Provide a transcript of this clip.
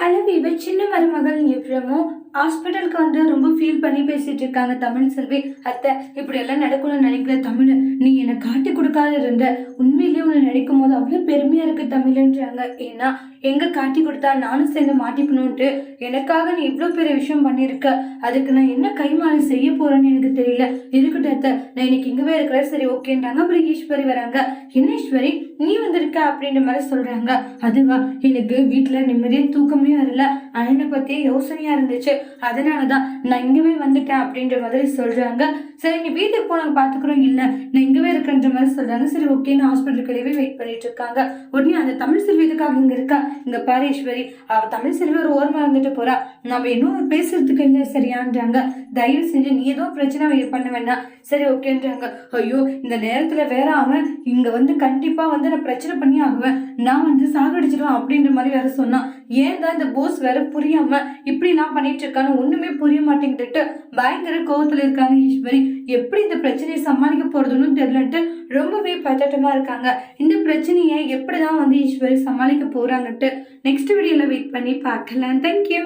Hello இவ சின்ன மருமகள் எப்படியமோ ஹாஸ்பிட்டலுக்கு வந்து ரொம்ப ஃபீல் பண்ணி பேசிட்டு இருக்காங்க தமிழ் செல்வி. அத்தை இப்படி எல்லாம் நடக்கணும்னு நினைக்கல தமிழ். நீ என்னை காட்டி கொடுக்காத இருந்த. உண்மையிலேயே உன்னை நினைக்கும் போது அவ்வளோ பெருமையா இருக்கு தமிழ்ன்றாங்க. ஏன்னா எங்க காட்டி கொடுத்தா நானும் சேர்ந்து மாட்டிக்கணும்ட்டு எனக்காக நீ இவ்வளோ பெரிய விஷயம் பண்ணியிருக்க. அதுக்கு நான் என்ன கைமாறி செய்ய போறேன்னு எனக்கு தெரியல. இருக்கட்டும் அத்தை நான் இன்னைக்கு இங்கவே இருக்கிற சரி ஓகேன்றாங்க. அப்புறம் ஈஸ்வரி வராங்க. என்ன ஈஸ்வரி? நீ வந்திருக்க அப்படின்ற மாதிரி சொல்றாங்க. அதுவா எனக்கு வீட்டுல நிம்மதியாக தூக்கமே வரல அண்ணனை பத்தியே யோசனையா இருந்துச்சு. அதனாலதான் நான் இங்கவே வந்துட்டேன் அப்படின்ற மாதிரி சொல்றாங்க. சரி நீ வீட்டுக்கு போனாங்க பாத்துக்கிறோம். இல்ல நான் இங்கவே இருக்கன்ற மாதிரி சொல்றாங்க. சரி ஓகேன்னு ஹாஸ்பிட்டலுக்கு வெயிட் பண்ணிட்டு இருக்காங்க. உடனே அந்த தமிழ் செல்வி எதுக்காக இங்க இருக்கா? இங்கே பாரேஸ்வரி அவ தமிழ் செல்வி ஒரு ஓரமா இருந்துட்டு போறா. நம்ம இன்னும் பேசுறதுக்கு இல்லை சரியான்றாங்க. தயவு செஞ்சு நீ ஏதோ பிரச்சனை பண்ண வேண்டாம். சரி ஓகேன்றாங்க. ஐயோ இந்த நேரத்துல வேற அவன் இங்க வந்து கண்டிப்பா வந்து நான் பிரச்சனை பண்ணி ஆகுவேன். நான் வந்து சாகடிச்சிடுவேன் அப்படின்ற மாதிரி வேற சொன்னான். ஏன் தான் இந்த போஸ் வேற புரியாம இப்படி நான் பண்ணிட்டு இருக்கான்னு ஒண்ணுமே புரிய மாட்டேங்கிட்டு பயங்கர கோவத்துல இருக்காங்க ஈஸ்வரி. எப்படி இந்த பிரச்சனையை சமாளிக்க போறதுன்னு தெரியலன்ட்டு ரொம்பவே பதட்டமா இருக்காங்க. இந்த பிரச்சனையை எப்படிதான் வந்து ஈஸ்வரி சமாளிக்க போறாங்கன்ட்டு நெக்ஸ்ட் வீடியோல வெயிட் பண்ணி பார்க்கலாம். தேங்க்யூ